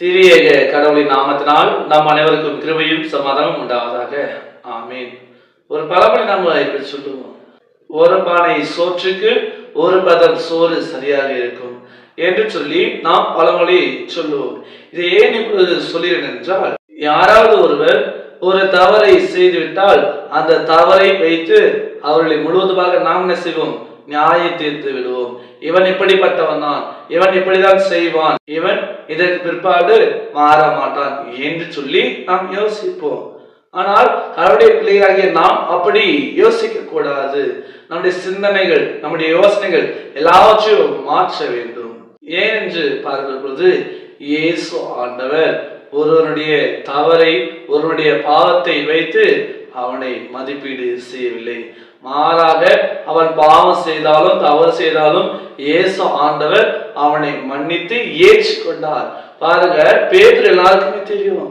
சிறிய கடவுளின் நாமத்தினால் நம் அனைவருக்கும் கிருபையும் சமாதானம் உண்டாவதாக. ஆமீன். ஒரு பழமொழி நம்ம இப்படி சொல்லுவோம். ஒரு பானை சோற்றுக்கு ஒரு பதம் சோறு சரியாக இருக்கும் என்று சொல்லி நாம் பழமொழி சொல்லுவோம். இதை ஏன் இப்பொழுது சொல்கிறேன் என்றால் யாராவது ஒருவர் ஒரு தவறை செய்துவிட்டால் அந்த தவறை வைத்து அவர்களை முழுவதுமாக நாம் என்ன செய்வோம்? நியாய தீர்த்து விடுவோம். இவன் இப்படிப்பட்டவன் தான் இவன் இப்படிதான் செய்வான். இவன் இதற்கு பிற்பாடு மாற மாட்டான் என்று சொல்லி நாம் யோசிப்போம். ஆனால் அவருடைய பிள்ளைகளாகிய நாம் அப்படி யோசிக்க கூடாது நம்முடைய சிந்தனைகள் நம்முடைய யோசனைகள் எல்லாவற்றையும் மாற்ற வேண்டும். ஏன் என்று பார்க்கிற பொழுது இயேசு ஆண்டவர் ஒருவனுடைய தவறை ஒருவனுடைய பாவத்தை வைத்து அவனை மதிப்பீடு செய்யவில்லை. மாறாக அவன் பாவம் செய்தாலும் தவறு செய்தாலும் இயேசு ஆண்டவர் அவனை மன்னித்து ஏற்றுக்கொண்டார். பாருங்க பேர் எல்லாருக்குமே தெரியும்.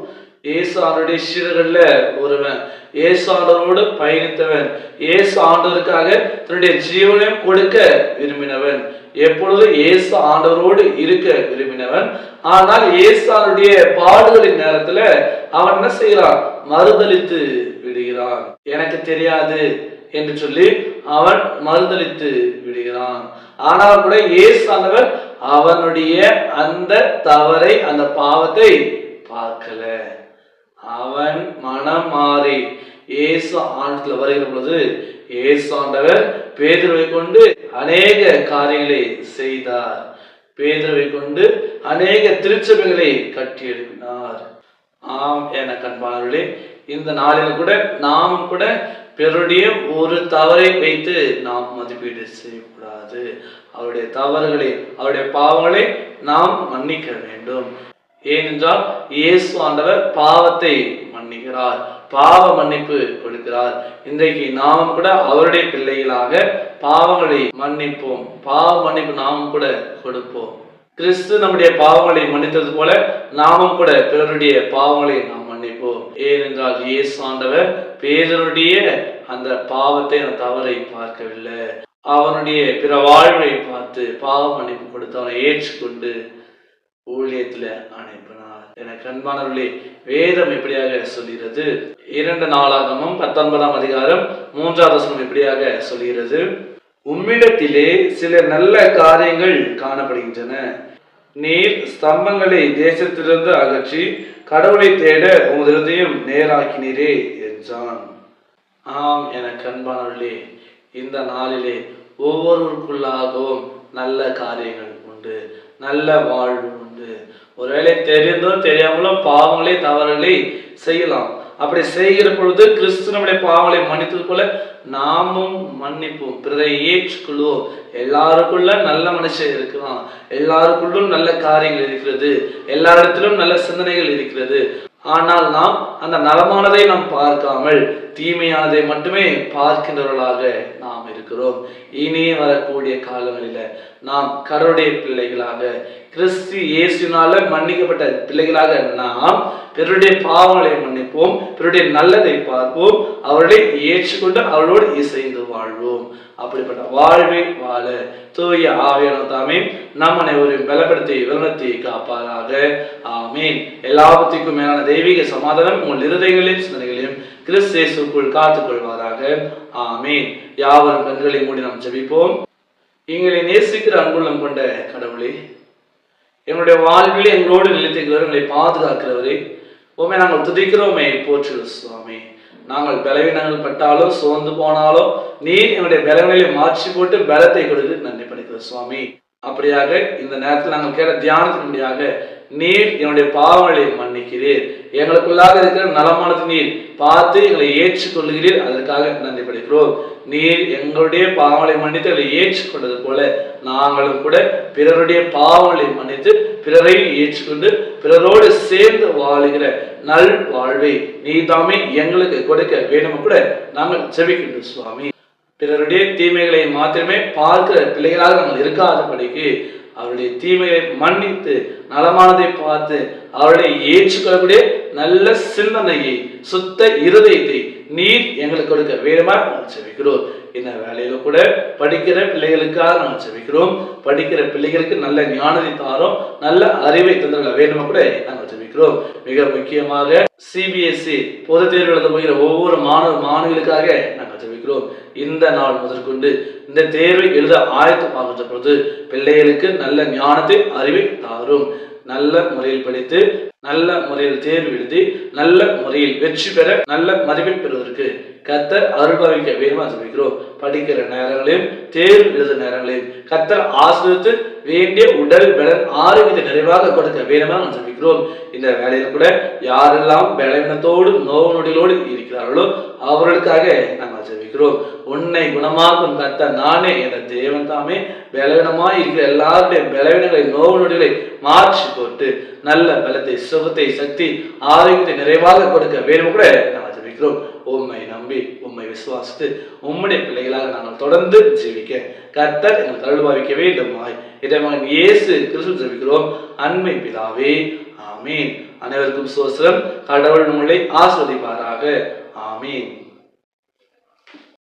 இயேசு ஆண்டவருடைய சீரர்கள்ல ஒருவன். இயேசு ஆண்டவரோடு பயணித்தவன். இயேசு ஆண்டவருக்காக தன்னுடைய ஜீவனையும் கொடுக்க விரும்பினவன். எப்பொழுது இயேசு ஆண்டவரோடு இருக்க விரும்பினவன்? ஆனால் இயேசு ஆண்டவருடைய பாடுகளின் நேரத்துல அவன் என்ன செய்யறான் மறுதலித்து விடுகிறான். எனக்கு தெரியாது. என்று சொல்லி அவன் மறுதளித்து விடுகிறான். ஆனால் கூட இயேசு ஆண்டவர் அவனுடைய அந்த தவறை அந்த பாவத்தை பார்க்கல. அவன் மனம் மாறி இயேசு ஆண்டத்துல வருகிற பொழுது இயேசு ஆண்டவர் பேதுருவை கொண்டு அநேக காரியங்களை செய்தார். பேதுருவை கொண்டு அநேக திருச்சபைகளை கட்டி எழுப்பினார் ஆம் என கண்பாளர்களே இந்த நாளில் கூட நாம் கூட பிறருடைய ஒரு தவறை வைத்து நாம் மதிப்பீடு செய்யக்கூடாது. அவருடைய தவறுகளை அவருடைய பாவங்களை நாம் மன்னிக்க வேண்டும். ஏனென்றால் இயேசு ஆண்டவர் பாவத்தை மன்னிக்கிறார் பாவ மன்னிப்பு கொடுக்கிறார். இன்றைக்கு நாம் கூட அவருடைய பிள்ளைகளாக பாவங்களை மன்னிப்போம். பாவ மன்னிப்பு நாம் கூட கொடுப்போம். கிறிஸ்து நம்முடைய பாவங்களை மன்னித்தது போல நாமும் கூட பிறருடைய பாவங்களை நாம் மன்னிப்போம். ஏனென்றால் இயேசு ஆண்டவர் அந்த பாவத்தை அந்த தவறை பார்க்கவில்லை. அவனுடைய பிற வாழ்வை பார்த்து பாவம் மன்னிப்பு கொடுத்து அவனை ஏற்றுக்கொண்டு ஊழியத்தில் அனுப்பினார். எனக்கு அன்பானவர்களே வேதம் எப்படியாக சொல்கிறது? இரண்டு நாளாகமும் பத்தொன்பதாம் அதிகாரம் மூன்றாவது வசனம் எப்படியாக சொல்கிறது? உம்மிடத்திலே சில நல்ல காரியங்கள் காணப்படுகின்றன. நீர் ஸ்தம்பங்களை தேசத்திலிருந்து அகற்றி கடவுளை தேட உமது இருதயம் நேராக்கினீரே என்றான். ஆம் என கண்பானவர்களே இந்த நாளிலே ஒவ்வொருவருக்குள்ளாகவும் நல்ல காரியங்கள் உண்டு நல்ல வாழ்வு உண்டு. ஒருவேளை தெரிந்தோ தெரியாமலும் பாவங்களே தவறுகளை செய்யலாம். அப்படி செய்கிற பொழுது கிறிஸ்து நம்முடைய பாவங்களை மன்னித்தது போல நாமும் மன்னிப்போம். பிறரை ஏற்றுக்கொள்வோம். எல்லாருக்குள்ள நல்ல மனுஷன் இருக்கலாம் எல்லாருக்குள்ளும் நல்ல காரியங்கள் இருக்கிறது. எல்லா இடத்திலும் நல்ல சிந்தனைகள் இருக்கிறது. ஆனால் நாம் அந்த நலமானதை நாம் பார்க்காமல் தீமையானதை மட்டுமே பார்க்கின்றவர்களாக நாம் இருக்கிறோம். இனி வரக்கூடிய காலங்களில் நாம் கருடைய பிள்ளைகளாக கிறிஸ்து இயேசுனால மன்னிக்கப்பட்ட பிள்ளைகளாக நாம் பிறருடைய பாவங்களை மன்னிப்போம் பிறருடைய நல்லதை பார்ப்போம் அவர்களை ஏற்றுக்கொண்டு அவர்களோடு இசைந்து வாழ்வோம். அப்படிப்பட்ட வாழ்வை வாழ. தூய ஆவியான தாமே நம் அனைவரையும் பலப்படுத்தி விரணத்தை காப்பாராக. ஆமீன். எல்லாவற்றுக்கும் மேலான தெய்வீக சமாதானம் உங்கள் இருதயங்களையும் சிந்தனைகளையும் கிறிஸ்தேசுக்குள் காத்துக் கொள்வாராக ஆமீன். யாவரும் கண்களை மூடி நாம் ஜெபிப்போம். எங்களை நேசிக்கிற அன்புள்ளம் கொண்ட கடவுளே. எங்களுடைய வாழ்வில் எங்களோடு நிலைத்திருக்கிறவர் எங்களை பாதுகாக்கிறவரே. உண்மை நாங்கள் துதிக்கிறோமே போற்று சுவாமி. நாங்கள் பலவீனங்கள் பட்டாலும் சோர்ந்து போனாலும் நீர் எங்களுடைய பலவீனங்களை மாற்றி போட்டு பலத்தை கொடுத்து நன்றி படிக்கிறோம் சுவாமி. அப்படியாக இந்த நேரத்தில் நாங்கள் கேட்ட தியானத்தின்படியாக நீர் என்னுடைய பாவங்களை மன்னிக்கிறீர். எங்களுக்குள்ளாக இருக்கிற நலமானது நீர். பார்த்து எங்களை ஏற்றுக்கொள்கிறீர் அதற்காக நன்றி படிக்கிறோம். நீர் எங்களுடைய பாவங்களை மன்னித்து எங்களை ஏற்றுக்கொண்டது போல நாங்களும் கூட பிறருடைய பாவங்களை மன்னித்து பிறரை ஏற்றுக்கொண்டு பிறரோடு சேர்ந்து வாழுகிற நல் வாழ்வை நீ தாமே எங்களுக்கு கொடுக்க வேணும் கூட நாங்கள் ஜெபிக்கின்றோம் சுவாமி. பிறருடைய தீமைகளை மாத்திரமே பார்க்கிற பிள்ளைகளாக நாங்கள் இருக்காதபடிக்கு அவருடைய தீமையை மன்னித்து நலமானதை பார்த்து அவருடைய ஏற்றுக்கொள்ளக்கூடிய நல்ல சிந்தனையை சுத்த இருதயத்தை நீர் எங்களுக்கு கொடுக்க வேணுமா செவிக்கிறோம் என்ன வேலையில கூட படிக்கிற பிள்ளைகளுக்காக நாங்கள் ஜெபிக்கிறோம். படிக்கிற பிள்ளைகளுக்கு நல்ல ஞானத்தை தாரோம். நல்ல அறிவை தந்திரல வேணுமா கூட நாங்கள் ஜெபிக்கிறோம். மிக முக்கியமாக சிபிஎஸ்சி பொது தேர்வு எழுத போகிற ஒவ்வொரு மாணவ மாணவிகளுக்காக நாங்கள் ஜெபிக்கிறோம். இந்த நாள் முதற்கொண்டு இந்த தேர்வை எழுத ஆயத்தமாகின்ற பொழுது பிள்ளைகளுக்கு நல்ல ஞானத்தை அறிவை தாரும். நல்ல முறையில் படித்து நல்ல முறையில் தேர்வு எழுதி நல்ல முறையில் வெற்றி பெற நல்ல மதிப்பெண் பெறுவதற்கு கத்தர் அருள்பாவிக்க வேணுமா ஜபிக்கிறோம் படிக்கிற நேரங்களையும் தேர்வு எழுத நேரங்களையும் கத்தர் ஆசிரியத்து வேண்டிய உடல் பலன் ஆரோக்கியத்தை நிறைவாக கொடுக்க வேணுமா நாம் ஜபிக்கிறோம் இந்த வேலையில் கூட யாரெல்லாம் பலவீனத்தோடு நோவு நொடிகளோடு இருக்கிறார்களோ அவர்களுக்காக நாங்கள் ஜபிக்கிறோம். உன்னை குணமாக்கும் கத்த நானே என்ற தேவன் தாமே. பலவீனமாக இருக்கிற எல்லாருடைய பலவீனங்களை நோவு நொடிகளை மாற்றி போட்டு நல்ல பலத்தை சுகத்தை சக்தி ஆரோக்கியத்தை நிறைவாக கொடுக்க வேணும் கூட நாங்கள் ஜெபிக்கிறோம். உம்மை நம்பி உம்மை விசுவாசித்து உம்முடைய பிள்ளைகளாக நாங்கள் தொடர்ந்து ஜீவிக்க. கர்த்தர் எங்கள் தருள்பாவிக்க வேண்டுமாய். இதை மகன் இயேசு கிறிஸ்து ஜெபிக்கிறோம். அன்பை பிதாவே ஆமீன். அனைவருக்கும் சோசரம். கடவுள் உங்களை ஆஸ்வதிப்பாராக. ஆமீன்.